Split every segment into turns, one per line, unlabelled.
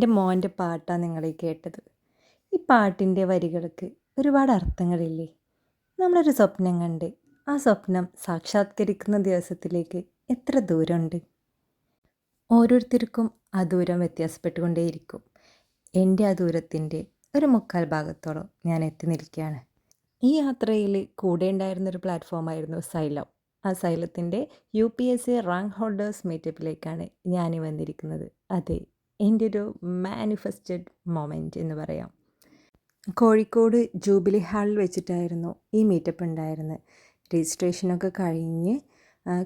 മോന്റെ പാട്ടാണ് നിങ്ങൾ കേട്ടത്. ഈ പാട്ടിന്റെ വരികൾക്ക് ഒരുപാട് അർത്ഥങ്ങളില്ലേ? നമ്മളൊരു സ്വപ്നം കണ്ട് ആ സ്വപ്നം സാക്ഷാത്കരിക്കുന്ന ദിവസത്തിലേക്ക് എത്ര ദൂരമുണ്ട്? ഓരോരുത്തർക്കും ആ ദൂരം വ്യത്യാസപ്പെട്ടുകൊണ്ടേയിരിക്കും. എന്റെ ആ ദൂരത്തിന്റെ ഒരു മുക്കാൽ ഭാഗത്തോളം ഞാൻ എത്തി നിൽക്കുകയാണ്. ഈ യാത്രയിൽ കൂടെ ഉണ്ടായിരുന്നൊരു പ്ലാറ്റ്ഫോമായിരുന്നു സൈലം. ആ സൈലത്തിന്റെ U P S C rank holders മീറ്റപ്പിലേക്കാണ് ഞാൻ വന്നിരിക്കുന്നത്. അതെ എന്റെ ഒരു മാനിഫെസ്റ്റഡ് മൊമെന്റ് എന്ന് പറയാം. കോഴിക്കോട് ജൂബിലി ഹാളിൽ വെച്ചിട്ടായിരുന്നു ഈ മീറ്റപ്പ് ഉണ്ടായിരുന്നത്. രജിസ്ട്രേഷനൊക്കെ കഴിഞ്ഞ്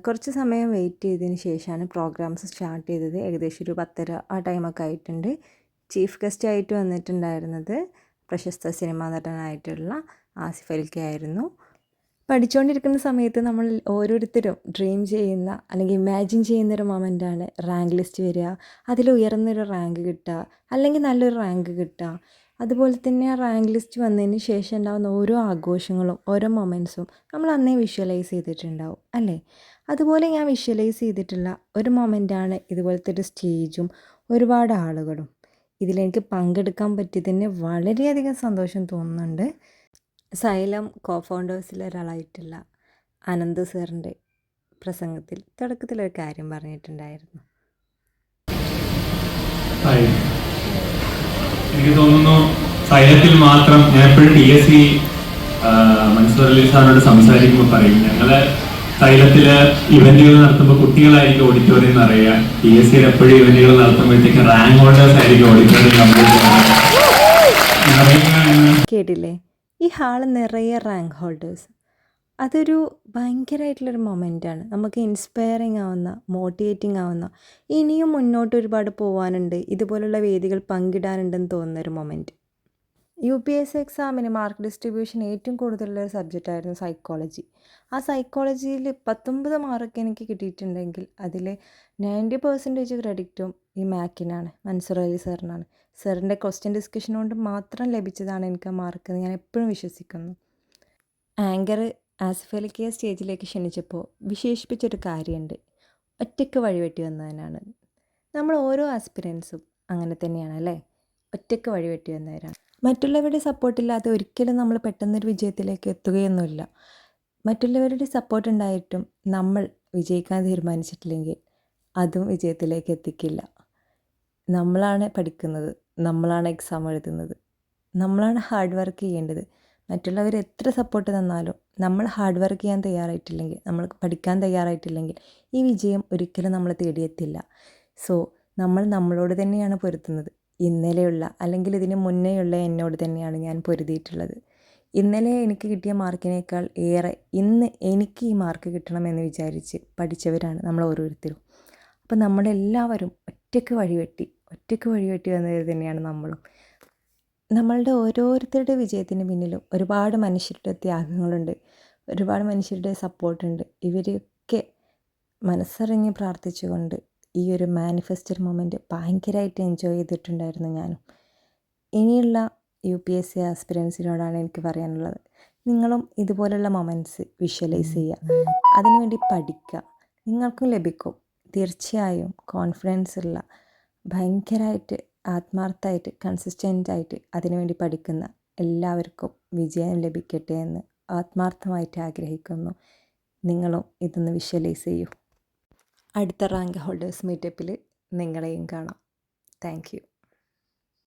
കുറച്ച് സമയം വെയിറ്റ് ചെയ്തതിന് ശേഷമാണ് പ്രോഗ്രാംസ് സ്റ്റാർട്ട് ചെയ്തത്. ഏകദേശം ഒരു പത്തര ആ ടൈമൊക്കെ ആയിട്ടുണ്ട്. ചീഫ് ഗസ്റ്റ് ആയിട്ട് വന്നിട്ടുണ്ടായിരുന്നത് പ്രശസ്ത സിനിമാ നടനായിട്ടുള്ള ആസിഫ് അലിക്കായിരുന്നു പഠിച്ചുകൊണ്ടിരിക്കുന്ന സമയത്ത് നമ്മൾ ഓരോരുത്തരും ഡ്രീം ചെയ്യുന്ന അല്ലെങ്കിൽ ഇമാജിൻ ചെയ്യുന്നൊരു മൊമെന്റാണ് റാങ്ക് ലിസ്റ്റ് വരിക. അതിൽ ഉയർന്നൊരു റാങ്ക് കിട്ടുക. അല്ലെങ്കിൽ നല്ലൊരു റാങ്ക് കിട്ടുക. അതുപോലെ തന്നെ ആ റാങ്ക് ലിസ്റ്റ് വന്നതിന് ശേഷം ഉണ്ടാകുന്ന ഓരോ ആഘോഷങ്ങളും ഓരോ മൊമെന്റ്സും നമ്മൾ അന്നേ വിഷ്വലൈസ് ചെയ്തിട്ടുണ്ടാവും അല്ലേ? അതുപോലെ ഞാൻ വിഷ്വലൈസ് ചെയ്തിട്ടുള്ള ഒരു മൊമെന്റാണ് ഇതുപോലത്തെ ഒരു സ്റ്റേജും ഒരുപാട് ആളുകളും. ഇതിലെനിക്ക് പങ്കെടുക്കാൻ പറ്റിയതിന് വളരെയധികം സന്തോഷം തോന്നുന്നുണ്ട്. സൈലം കോ ഫൗണ്ടേഴ്സിൽ ഒരാളായിട്ടുള്ള അനന്ത് സാറിന്റെ പ്രസംഗത്തിൽ തുടക്കത്തിലൊരു കാര്യം പറഞ്ഞിട്ടുണ്ടായിരുന്നു.
എനിക്ക് തോന്നുന്നു സൈലത്തിൽ മാത്രം ഞാൻ എപ്പോഴും D S C Mansoor Ali സാറിനോട് സംസാരിക്കുമ്പോൾ പറയും. ഞങ്ങൾ സൈലത്തിൽ ഇവന്റുകൾ നടത്തുമ്പോൾ കുട്ടികളായിരിക്കും ഓഡിറ്റോറിയം അറിയാം ഡി എസ് സിയിൽ എപ്പോഴും ഇവന്റുകൾ നടത്തുമ്പോഴത്തേക്ക് റാങ്ക് ഹോൾഡേഴ്സ് ആയിരിക്കും ഓഡിറ്റോറിയം
കേട്ടില്ലേ? ഈ ഹാൾ നിറയെ റാങ്ക് ഹോൾഡേഴ്സ് അതൊരു ഭയങ്കരമായിട്ടുള്ളൊരു മൊമെന്റാണ് നമുക്ക് ഇൻസ്പയറിങ് ആവുന്ന മോട്ടിവേറ്റിംഗ് ആവുന്ന ഇനിയും മുന്നോട്ട് ഒരുപാട് പോകാനുണ്ട് ഇതുപോലുള്ള വേദികൾ പങ്കിടാനുണ്ടെന്ന് തോന്നുന്നൊരു മൊമെന്റ് യു പി എസ് എക്സാമിന് മാർക്ക് ഡിസ്ട്രിബ്യൂഷൻ ഏറ്റവും കൂടുതലുള്ള ഒരു സബ്ജക്റ്റായിരുന്നു സൈക്കോളജി ആ സൈക്കോളജിയിൽ പത്തൊമ്പത് മാർക്ക് എനിക്ക് കിട്ടിയിട്ടുണ്ടെങ്കിൽ അതിൽ നയന്റി പെർസെന്റേജ് ക്രെഡിറ്റും ഈ മാക്കിനാണ് മൻസൂർ അലി സാറിനാണ്. സാറിന്റെ ക്വസ്റ്റ്യൻ ഡിസ്കഷൻ കൊണ്ട് മാത്രം ലഭിച്ചതാണ് എനിക്ക് ആ മാർക്ക് ഞാൻ എപ്പോഴും വിശ്വസിക്കുന്നു. ആങ്കർ ആസിഫ് സ്റ്റേജിലേക്ക് ക്ഷണിച്ചപ്പോൾ വിശേഷിപ്പിച്ചൊരു കാര്യമുണ്ട്. ഒറ്റയ്ക്ക് വഴിവെട്ടി വന്നതിനാണ് നമ്മൾ ഓരോ ആസ്പിരൻസും അങ്ങനെ തന്നെയാണ് അല്ലേ? ഒറ്റയ്ക്ക് വഴിവെട്ടി വന്നവരാണ്. മറ്റുള്ളവരുടെ സപ്പോർട്ടില്ലാതെ ഒരിക്കലും നമ്മൾ പെട്ടെന്നൊരു വിജയത്തിലേക്ക് എത്തുകയൊന്നുമില്ല. മറ്റുള്ളവരുടെ സപ്പോർട്ട് ഉണ്ടായിട്ടും നമ്മൾ വിജയിക്കാൻ തീരുമാനിച്ചിട്ടില്ലെങ്കിൽ അതും വിജയത്തിലേക്ക് എത്തിക്കില്ല. നമ്മളാണ് പഠിക്കുന്നത് നമ്മളാണ് എക്സാം എഴുതുന്നത് നമ്മളാണ് ഹാർഡ് വർക്ക് ചെയ്യേണ്ടത്. മറ്റുള്ളവർ എത്ര സപ്പോർട്ട് തന്നാലും നമ്മൾ ഹാർഡ് വർക്ക് ചെയ്യാൻ തയ്യാറായിട്ടില്ലെങ്കിൽ നമ്മൾ പഠിക്കാൻ തയ്യാറായിട്ടില്ലെങ്കിൽ ഈ വിജയം ഒരിക്കലും നമ്മൾ തേടിയെത്തില്ല. സോ നമ്മൾ നമ്മളോട് തന്നെയാണ് പൊരുത്തുന്നത് ഇന്നലെയുള്ള അല്ലെങ്കിൽ ഇതിന് മുന്നേയുള്ള എന്നോട് തന്നെയാണ് ഞാൻ പൊരുതിയിട്ടുള്ളത്. ഇന്നലെ എനിക്ക് കിട്ടിയ മാർക്കിനേക്കാൾ ഏറെ ഇന്ന് എനിക്ക് ഈ മാർക്ക് കിട്ടണമെന്ന് വിചാരിച്ച് പഠിച്ചവരാണ് നമ്മൾ ഓരോരുത്തരും. അപ്പം നമ്മളെല്ലാവരും ഒറ്റയ്ക്ക് വഴിവെട്ടി ഒറ്റയ്ക്ക് വഴിവെട്ടി വന്നവർ തന്നെയാണ് നമ്മളും. നമ്മളുടെ ഓരോരുത്തരുടെ വിജയത്തിന് പിന്നിലും ഒരുപാട് മനുഷ്യരുടെ ത്യാഗങ്ങളുണ്ട്. ഒരുപാട് മനുഷ്യരുടെ സപ്പോർട്ടുണ്ട്. ഇവരെയൊക്കെ മനസ്സറിഞ്ഞ് പ്രാർത്ഥിച്ചുകൊണ്ട് ഈ ഒരു മാനിഫെസ്റ്റർ മൊമെന്റ് ഭയങ്കരമായിട്ട് എൻജോയ് ചെയ്തിട്ടുണ്ടായിരുന്നു ഞാനും. ഇനിയുള്ള യു പി എസ് സി ആസ്പിരൻസിനോടാണ് എനിക്ക് പറയാനുള്ളത്. നിങ്ങളും ഇതുപോലുള്ള മൊമെന്റ്സ് വിഷ്വലൈസ് ചെയ്യുക. അതിനുവേണ്ടി പഠിക്കുക. നിങ്ങൾക്കും ലഭിക്കും. തീർച്ചയായും കോൺഫിഡൻസ് ഉള്ള ഭയങ്കരമായിട്ട് ആത്മാർത്ഥമായിട്ട് കൺസിസ്റ്റന്റായിട്ട് അതിനുവേണ്ടി പഠിക്കുന്ന എല്ലാവർക്കും വിജയം ലഭിക്കട്ടെ എന്ന് ആത്മാർത്ഥമായിട്ട് ആഗ്രഹിക്കുന്നു. നിങ്ങളും ഇതൊന്ന് വിഷ്വലൈസ് ചെയ്യൂ. അടുത്ത റാങ്ക് ഹോൾഡേഴ്സ് മീറ്റപ്പിൽ നിങ്ങളെയും കാണാം. താങ്ക്